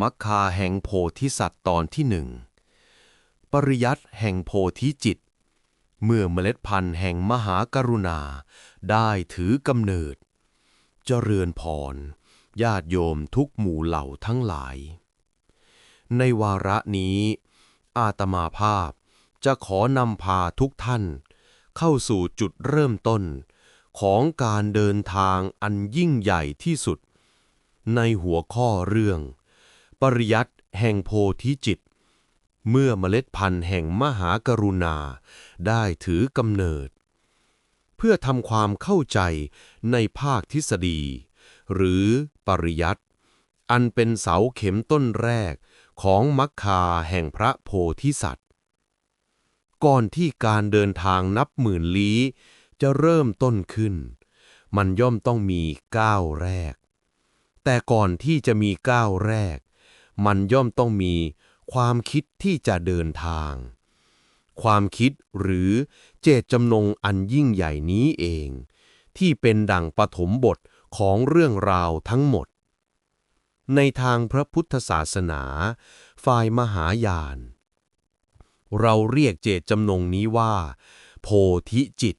มัคคาแห่งโพธิสัตว์ตอนที่หนึ่ง ปริยัตแห่งโพธิจิต เมื่อเมล็ดพันธุ์แห่งมหากรุณา ได้ถือกำเนิด เจริญพร ญาติโยมทุกหมู่เหล่าทั้งหลาย ในวาระนี้ อาตมาภาพจะขอนำพาทุกท่าน เข้าสู่จุดเริ่มต้น ของการเดินทางอันยิ่งใหญ่ที่สุด ในหัวข้อเรื่อง ปริยัตแห่งโพธิจิต เมื่อเมล็ดพันธุ์แห่งมหากรุณา ได้ถือกำเนิด เพื่อทำความเข้าใจในภาคทฤษฎี หรือปริยัตอันเป็นเสาเข็มต้นแรกของมัคคาแห่งพระโพธิสัตว์ ก่อนที่การเดินทางนับหมื่นลี้จะเริ่มต้นขึ้น มันย่อมต้องมีก้าวแรก แต่ก่อนที่จะมีก้าวแรก มันย่อมต้องมีความคิดที่จะเดินทาง ความคิดหรือเจตจำนงอันยิ่งใหญ่นี้เอง ที่เป็นดั่งปฐมบทของเรื่องราวทั้งหมด ในทางพระพุทธศาสนา ฝ่ายมหายาน เราเรียกเจตจำนงนี้ว่า โพธิจิต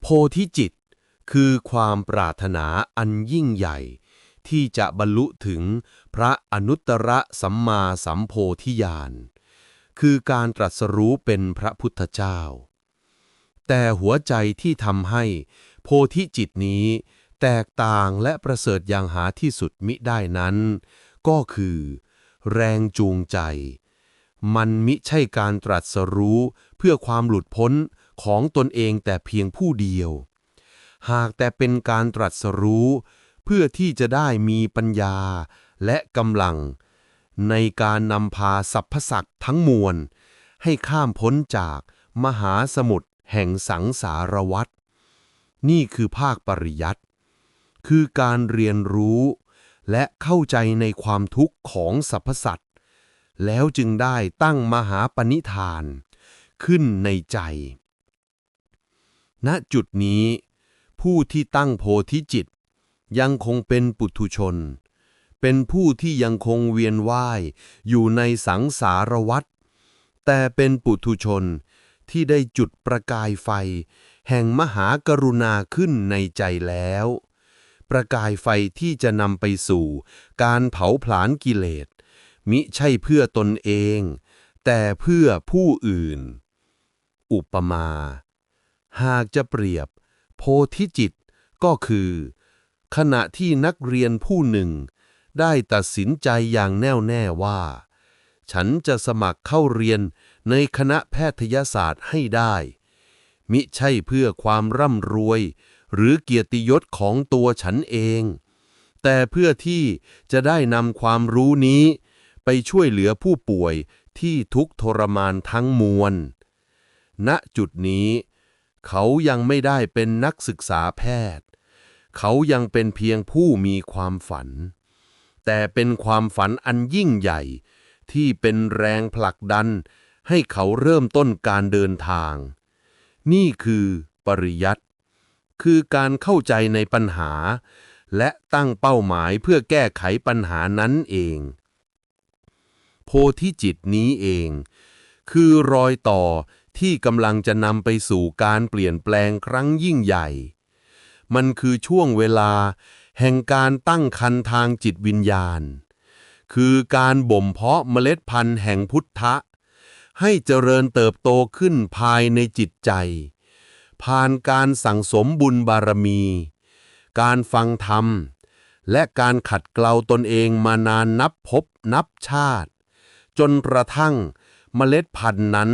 โพธิจิตคือความปรารถนาอันยิ่งใหญ่ที่จะบรรลุถึง ระอนุตตรสัมมาสัมโพธิญาณ คือการตรัสรู้เป็นพระพุทธเจ้า แต่หัวใจที่ทำให้โพธิจิตนี้ แตกต่างและประเสริฐอย่างหาที่สุดมิได้นั้น ก็คือ แรงจูงใจ มันมิใช่การตรัสรู้เพื่อความหลุดพ้นของตนเองแต่เพียงผู้เดียว หากแต่เป็นการตรัสรู้ เพื่อที่จะได้มีปัญญา และกำลัง ในการนำพาสรรพสัตว์ทั้งมวล ให้ข้ามพ้นจากมหาสมุทรแห่งสังสารวัฏนี่คือภาคปริยัติคือการเรียนรู้ และเข้าใจในความทุกข์ของสรรพสัตว์แล้วจึงได้ตั้งมหาปณิธาน ขึ้นในใจ ณจุดนี้ ผู้ที่ตั้งโพธิจิต ยังคงเป็นปุถุชน เป็นผู้ที่ยังคงเวียนว่าย อยู่ในสังสารวัฏแต่เป็นปุถุชนที่ได้จุดประกายไฟ แห่งมหากรุณาขึ้นในใจแล้ว ประกายไฟที่จะนำไปสู่ การเผาผลาญกิเลส มิใช่เพื่อตนเอง แต่เพื่อผู้อื่น อุปมา หากจะเปรียบ โพธิจิตก็คือ ขณะที่นักเรียนผู้หนึ่ง ได้ตัดสินใจอย่างแน่วแน่ว่า ฉันจะสมัครเข้าเรียนในคณะแพทยศาสตร์ให้ได้ มิใช่เพื่อความร่ำรวย หรือเกียรติยศของตัวฉันเอง แต่เพื่อที่จะได้นำความรู้นี้ ไปช่วยเหลือผู้ป่วยที่ทุกทรมานทั้งมวล ณ จุดนี้ เขายังไม่ได้เป็นนักศึกษาแพทย์ เขายังเป็นเพียงผู้มีความฝัน แต่เป็นความฝันอันยิ่งใหญ่ ที่เป็นแรงผลักดัน ให้เขาเริ่มต้นการเดินทาง นี่คือปริยัติคือการเข้าใจในปัญหา และตั้งเป้าหมายเพื่อแก้ไขปัญหานั้นเอง โพธิจิตนี้เอง คือรอยต่อที่กำลังจะนำไปสู่การเปลี่ยนแปลงครั้งยิ่งใหญ่ มันคือช่วงเวลา แห่งการตั้งคันทางจิตวิญญาณ คือการบ่มเพาะเมล็ดพันธุ์แห่งพุทธะ ให้เจริญเติบโตขึ้นภายในจิตใจ ผ่านการสั่งสมบุญบารมี การฟังธรรม และการขัดเกลาตนเองมานานนับพบนับชาติ จนกระทั่งเมล็ดพันธุ์นั้น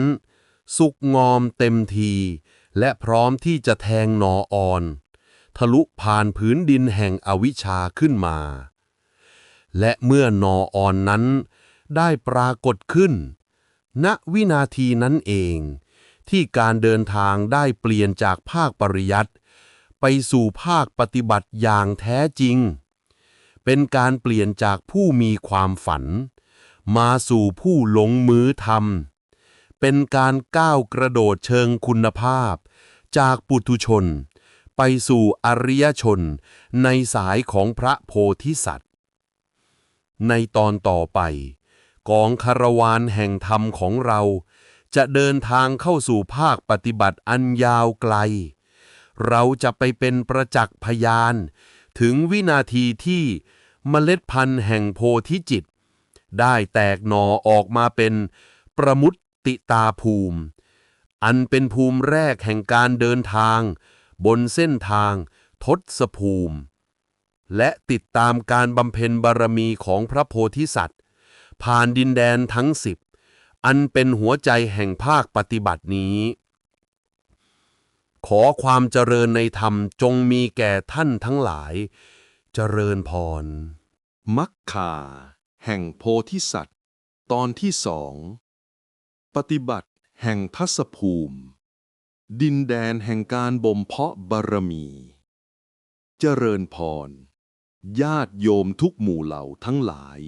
สุกงอมเต็มที และพร้อมที่จะแทงหนออ่อน ทะลุผ่านพื้นดินแห่งอวิชชาขึ้นมา และเมื่อนออ่อนนั้นได้ปรากฏขึ้น ณวินาทีนั้นเอง ที่การเดินทางได้เปลี่ยนจากภาคปริยัติไปสู่ภาคปฏิบัติอย่างแท้จริง เป็นการเปลี่ยนจากผู้มีความฝัน มาสู่ผู้ลงมือทำเป็นการก้าวกระโดดเชิงคุณภาพ จากปุถุชน ไปสู่อริยชน ในสายของพระโพธิสัตว์ ในตอนต่อไป กองคารวานแห่งธรรมของเรา จะเดินทางเข้าสู่ภาคปฏิบัติอันยาวไกล เราจะไปเป็นประจักษ์พยาน ถึงวินาทีที่เมล็ดพันธุ์แห่งโพธิจิต ได้แตกหน่อออกมาเป็นประมุตติตาภูมิ อันเป็นภูมิแรกแห่งการเดินทาง บนเส้นทางทศภูมิ และติดตามการบำเพ็ญบารมีของพระโพธิสัตว์ ผ่านดินแดนทั้งสิบอันเป็นหัวใจแห่งภาคปฏิบัตินี้ ขอความเจริญในธรรมจงมีแก่ท่านทั้งหลาย เจริญพร มักคาแห่งโพธิสัตว์ ตอนที่สอง ปฏิบัติแห่งทัศภูมิ ดินแดนแห่งการบ่มเพาะบารมี เจริญพร ญาติโยมทุกหมู่เหล่าทั้งหลาย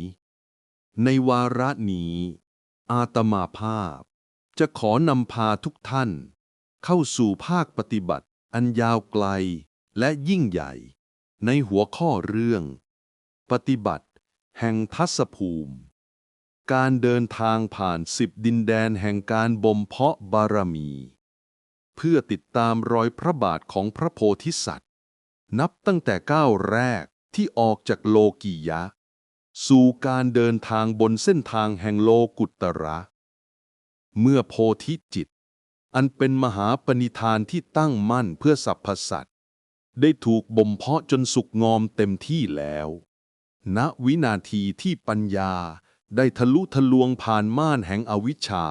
ในวาระนี้ อาตมาภาพ จะขอนำพาทุกท่าน เข้าสู่ภาคปฏิบัติอันยาวไกลและยิ่งใหญ่ ในหัวข้อเรื่อง ปฏิบัติแห่งทัศภูมิ การเดินทางผ่านสิบดินแดนแห่งการบ่มเพาะบารมี เพื่อติดตามรอยพระบาทของพระโพธิสัตว์ นับตั้งแต่ก้าวแรกที่ออกจากโลกียะ สู่การเดินทางบนเส้นทางแห่งโลกุตตระ เมื่อโพธิจิต อันเป็นมหาปณิธานที่ตั้งมั่นเพื่อสรรพสัตว์ ได้ถูกบ่มเพาะจนสุกงอมเต็มที่แล้ว ณวินาทีที่ปัญญาได้ทะลุทะลวงผ่านม่านแห่งอวิชชา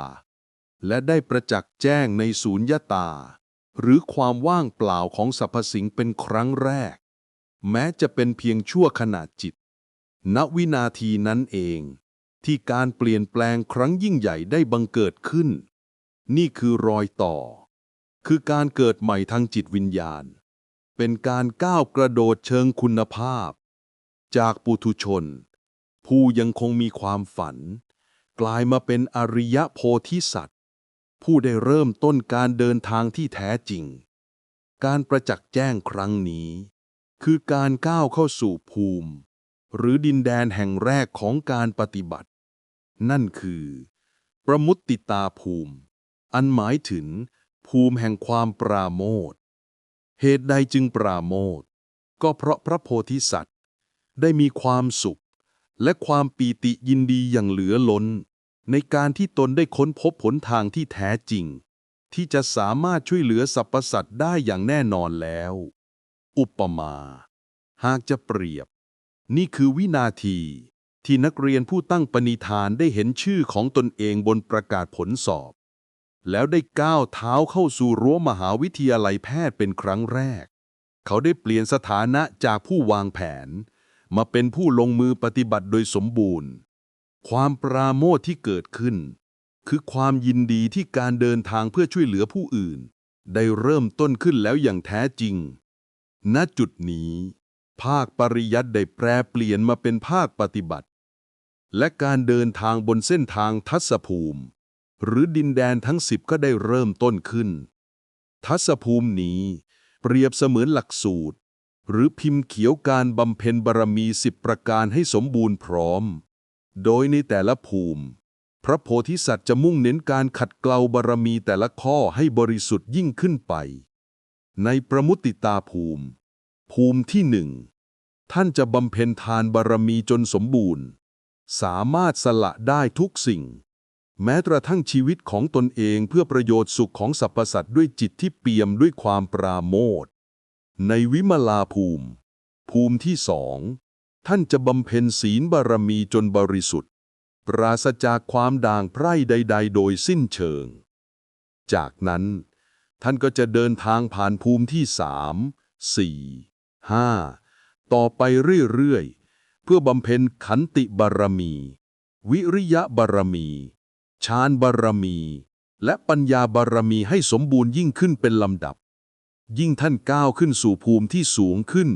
และได้ประจักษ์แจ้งในสูญญตา หรือความว่างเปล่าของสรรพสิ่งเป็นครั้งแรก แม้จะเป็นเพียงชั่วขณะจิต ณวินาทีนั้นเอง ที่การเปลี่ยนแปลงครั้งยิ่งใหญ่ได้บังเกิดขึ้น นี่คือรอยต่อ คือการเกิดใหม่ทางจิตวิญญาณ เป็นการก้าวกระโดดเชิงคุณภาพ จากปุถุชน ผู้ยังคงมีความฝัน กลายมาเป็นอริยโพธิสัตว์ ผู้ได้เริ่มต้นการเดินทางที่แท้จริง การประจักษ์แจ้งครั้งนี้ คือการก้าวเข้าสู่ภูมิ หรือดินแดนแห่งแรกของการปฏิบัติ นั่นคือ ประมุตติตาภูมิ อันหมายถึง ภูมิแห่งความปราโมทเหตุใดจึงปราโมทก็เพราะพระโพธิสัตว์ ได้มีความสุข และความปีติยินดีอย่างเหลือล้น ในการที่ตนได้ค้นพบผลทางที่แท้จริง ที่จะสามารถช่วยเหลือสรรพสัตว์ได้อย่างแน่นอนแล้ว อุปมา หากจะเปรียบ นี่คือวินาที ที่นักเรียนผู้ตั้งปณิธานได้เห็นชื่อของตนเองบนประกาศผลสอบ แล้วได้ก้าวเท้าเข้าสู่รั้วมหาวิทยาลัยแพทย์เป็นครั้งแรก เขาได้เปลี่ยนสถานะจากผู้วางแผน มาเป็นผู้ลงมือปฏิบัติโดยสมบูรณ์ ความปราโมทที่เกิดขึ้น คือความยินดีที่การเดินทางเพื่อช่วยเหลือผู้อื่น ได้เริ่มต้นขึ้นแล้วอย่างแท้จริง ณจุดนี้ ภาคปริยัติได้แปรเปลี่ยนมาเป็นภาคปฏิบัติ และการเดินทางบนเส้นทางทัศภูมิ หรือดินแดนทั้งสิบก็ได้เริ่มต้นขึ้น ทัศภูมินี้ เปรียบเสมือนหลักสูตร หรือพิมพ์เขียวการบำเพ็ญบารมีสิบประการให้สมบูรณ์พร้อม โดยในแต่ละภูมิ พระโพธิสัตว์จะมุ่งเน้นการขัดเกลาบารมีแต่ละข้อให้บริสุทธิ์ยิ่งขึ้นไป ในประมุติตาภูมิ ภูมิที่หนึ่งท่านจะบำเพ็ญทานบารมีจนสมบูรณ์ สามารถสละได้ทุกสิ่ง แม้กระทั่งชีวิตของตนเองเพื่อประโยชน์สุขของสรรพสัตว์ด้วยจิตที่เปี่ยมด้วยความปราโมทในวิมลาภูมิ ภูมิที่สอง ท่านจะบำเพ็ญศีลบารมีจนบริสุทธิ์ ปราศจากความด่างพร่ใด ๆ โดยสิ้นเชิง จากนั้น ท่านก็จะเดินทางผ่านภูมิที่สามสี่ห้าต่อไปเรื่อย ๆ เพื่อบำเพ็ญขันติบารมี วิริยะบารมีฌานบารมี และปัญญาบารมีให้สมบูรณ์ยิ่งขึ้นเป็นลำดับ ยิ่งท่านก้าวขึ้นสู่ภูมิที่สูงขึ้น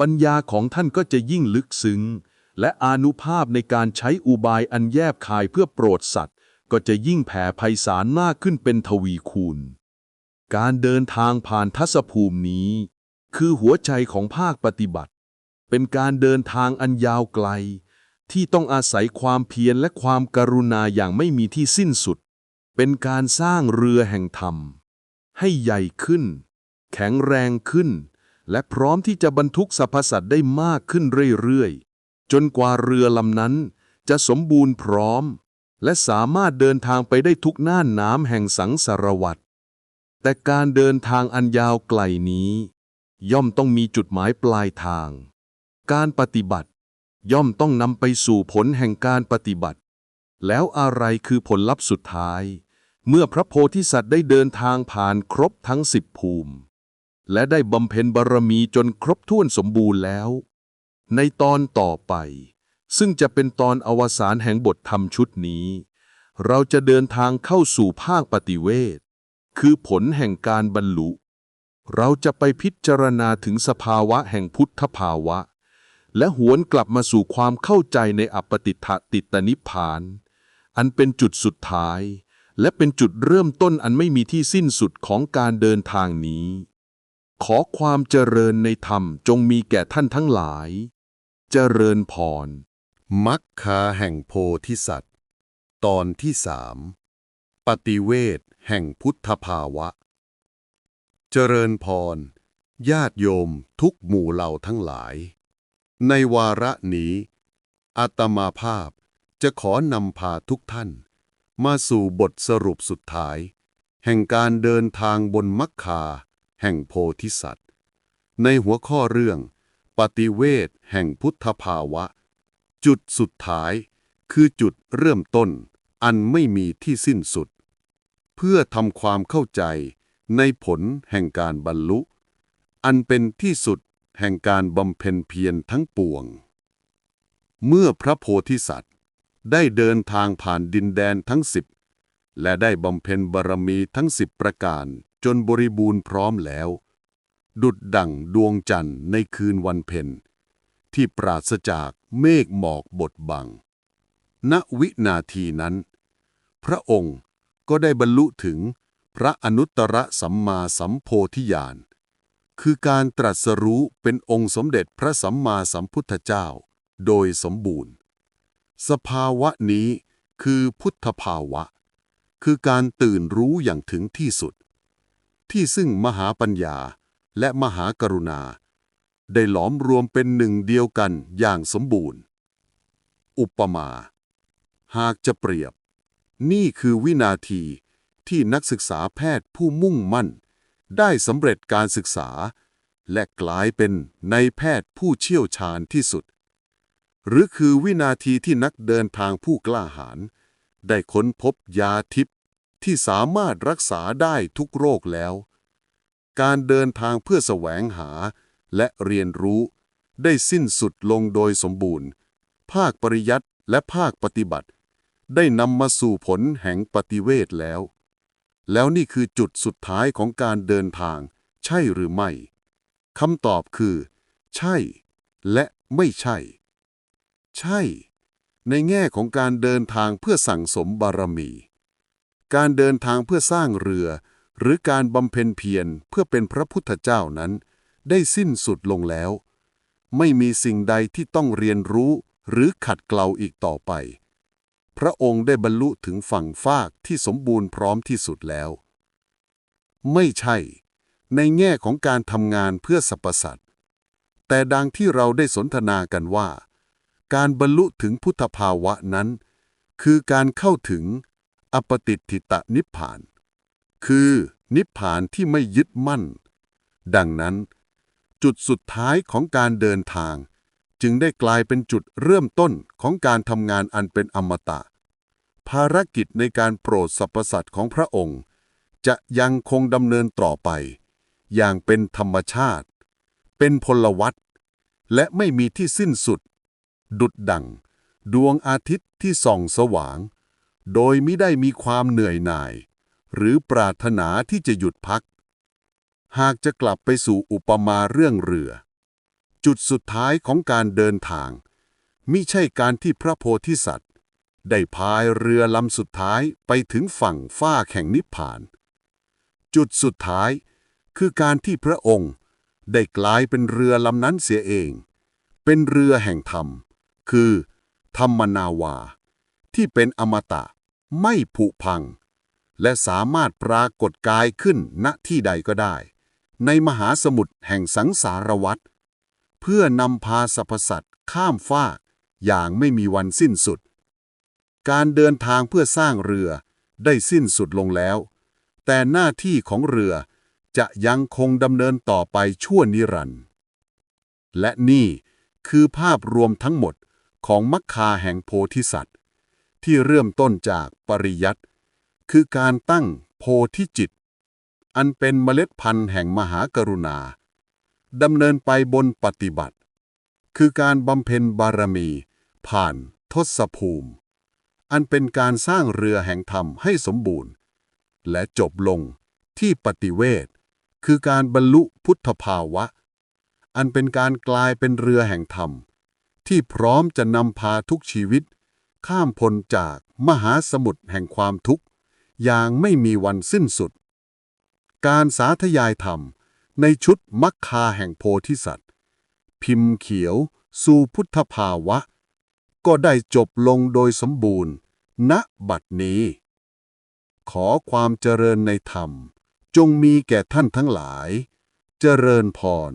ปัญญาของท่านก็จะยิ่งลึกซึ้ง และอานุภาพในการใช้อุบายอันแยบคายเพื่อโปรดสัตว์ ก็จะยิ่งแผ่ไพศาลมากขึ้นเป็นทวีคูณ การเดินทางผ่านทัศภูมินี้ คือหัวใจของภาคปฏิบัติ เป็นการเดินทางอันยาวไกล ที่ต้องอาศัยความเพียรและความกรุณาอย่างไม่มีที่สิ้นสุด เป็นการสร้างเรือแห่งธรรม ให้ใหญ่ขึ้น แข็งแรงขึ้น และพร้อมที่จะบรรทุกสรรพสัตว์ได้มากขึ้นเรื่อยๆ จนกว่าเรือลำนั้นจะสมบูรณ์พร้อม และสามารถเดินทางไปได้ทุกน่านน้ำแห่งสังสารวัตรแต่การเดินทางอันยาวไกลนี้ ย่อมต้องมีจุดหมายปลายทาง การปฏิบัติ ย่อมต้องนำไปสู่ผลแห่งการปฏิบัติ แล้วอะไรคือผลลัพธ์สุดท้าย เมื่อพระโพธิสัตว์ได้เดินทางผ่านครบทั้งสิบภูมิ และได้บำเพ็ญบารมีจนครบถ้วนสมบูรณ์แล้ว ในตอนต่อไป ซึ่งจะเป็นตอนอวสานแห่งบทธรรมชุดนี้ เราจะเดินทางเข้าสู่ภาคปฏิเวทคือผลแห่งการบรรลุ เราจะไปพิจารณาถึงสภาวะแห่งพุทธภาวะ และหวนกลับมาสู่ความเข้าใจในอัปปติทะติตนิพพาน อันเป็นจุดสุดท้าย และเป็นจุดเริ่มต้นอันไม่มีที่สิ้นสุดของการเดินทางนี้ ขอความเจริญในธรรมจงมีแก่ท่านทั้งหลาย เจริญพร มัคคาแห่งโพธิสัตว์ ตอนที่สาม ปฏิเวทแห่งพุทธภาวะ เจริญพร ญาติโยมทุกหมู่เหล่าทั้งหลาย ในวาระนี้อาตมาภาพจะขอนำพาทุกท่าน มาสู่บทสรุปสุดท้าย แห่งการเดินทางบนมัคคา แห่งโพธิสัตว์ ในหัวข้อเรื่อง ปฏิเวทแห่งพุทธภาวะ จุดสุดท้าย คือจุดเริ่มต้น อันไม่มีที่สิ้นสุด เพื่อทำความเข้าใจในผลแห่งการบรรลุ อันเป็นที่สุดแห่งการบำเพ็ญเพียรทั้งปวง เมื่อพระโพธิสัตว์ได้เดินทางผ่านดินแดนทั้งสิบและได้บำเพ็ญบารมีทั้งสิบประการ จนบริบูรณ์พร้อมแล้ว ดุดดั่งดวงจันทร์ในคืนวันเพ็ญที่ปราศจากเมฆหมอกบดบัง ณ วินาทีนั้น พระองค์ก็ได้บรรลุถึงพระอนุตตรสัมมาสัมโพธิญาณ คือการตรัสรู้เป็นองค์สมเด็จพระสัมมาสัมพุทธเจ้า โดยสมบูรณ์ สภาวะนี้คือพุทธภาวะ คือการตื่นรู้อย่างถึงที่สุด ที่ซึ่งมหาปัญญาและมหากรุณา ได้หลอมรวมเป็นหนึ่งเดียวกันอย่างสมบูรณ์ อุปมา หากจะเปรียบ นี่คือวินาทีที่นักศึกษาแพทย์ผู้มุ่งมั่น ได้สำเร็จการศึกษา และกลายเป็นในแพทย์ผู้เชี่ยวชาญที่สุด หรือคือวินาทีที่นักเดินทางผู้กล้าหาญได้ค้นพบยาทิพย์ ที่สามารถรักษาได้ทุกโรคแล้ว การเดินทางเพื่อแสวงหาและเรียนรู้ ได้สิ้นสุดลงโดยสมบูรณ์ ภาคปริยัติและภาคปฏิบัติ ได้นำมาสู่ผลแห่งปฏิเวทแล้ว แล้วนี่คือจุดสุดท้ายของการเดินทาง ใช่หรือไม่คำตอบคือ ใช่ และไม่ใช่ ใช่ ในแง่ของการเดินทางเพื่อสั่งสมบารมี การเดินทางเพื่อสร้างเรือ หรือการบำเพ็ญเพียรเพื่อเป็นพระพุทธเจ้านั้น ได้สิ้นสุดลงแล้ว ไม่มีสิ่งใดที่ต้องเรียนรู้หรือขัดเกลาอีกต่อไป พระองค์ได้บรรลุถึงฝั่งฟากที่สมบูรณ์พร้อมที่สุดแล้ว ไม่ใช่ ในแง่ของการทำงานเพื่อสรรพสัตว์แต่ดังที่เราได้สนทนากันว่า การบรรลุถึงพุทธภาวะนั้น คือการเข้าถึง อปติทิตะนิพพาน คือนิพพานที่ไม่ยึดมั่น ดังนั้น จุดสุดท้ายของการเดินทาง จึงได้กลายเป็นจุดเริ่มต้นของการทำงานอันเป็นอมตะ ภารกิจในการโปรดสรรพสัตว์ของพระองค์ จะยังคงดำเนินต่อไป อย่างเป็นธรรมชาติ เป็นพลวัตและไม่มีที่สิ้นสุด ดุดดัง ดวงอาทิตย์ที่ส่องสว่าง โดยไม่ได้มีความเหนื่อยหน่าย หรือปรารถนาที่จะหยุดพัก หากจะกลับไปสู่อุปมาเรื่องเรือ จุดสุดท้ายของการเดินทางมิใช่การที่พระโพธิสัตว์ ได้พายเรือลำสุดท้ายไปถึงฝั่งฟ้าแห่งนิพพาน จุดสุดท้ายคือการที่พระองค์ได้กลายเป็นเรือลำนั้นเสียเอง เป็นเรือแห่งธรรม คือ ธรรมนาวา ที่เป็นอมตะ ไม่ผุพัง และสามารถปรากฏกายขึ้นณที่ใดก็ได้ ในมหาสมุทรแห่งสังสารวัฏเพื่อนำพาสรรพสัตว์ข้ามฟากอย่างไม่มีวันสิ้นสุด การเดินทางเพื่อสร้างเรือได้สิ้นสุดลงแล้ว แต่หน้าที่ของเรือจะยังคงดำเนินต่อไปชั่วนิรันดร์และนี่คือภาพรวมทั้งหมดของมัคคาแห่งโพธิสัตว์ ที่เริ่มต้นจากปริยัติคือการตั้งโพธิจิต อันเป็นเมล็ดพันธุ์แห่งมหากรุณาดำเนินไปบนปฏิบัติ คือการบำเพ็ญบารมี ผ่านทศภูมิ อันเป็นการสร้างเรือแห่งธรรมให้สมบูรณ์ และจบลงที่ปฏิเวทคือการบรรลุพุทธภาวะ อันเป็นการกลายเป็นเรือแห่งธรรม ที่พร้อมจะนำพาทุกชีวิต ข้ามพ้นจากมหาสมุทรแห่งความทุกข์อย่างไม่มีวันสิ้นสุด การสาธยายธรรมในชุดมัคคาแห่งโพธิสัตว์ พิมพ์เขียว สู่พุทธภาวะ ก็ได้จบลงโดยสมบูรณ์ ณบัดนี้ ขอความเจริญในธรรม จงมีแก่ท่านทั้งหลาย เจริญพร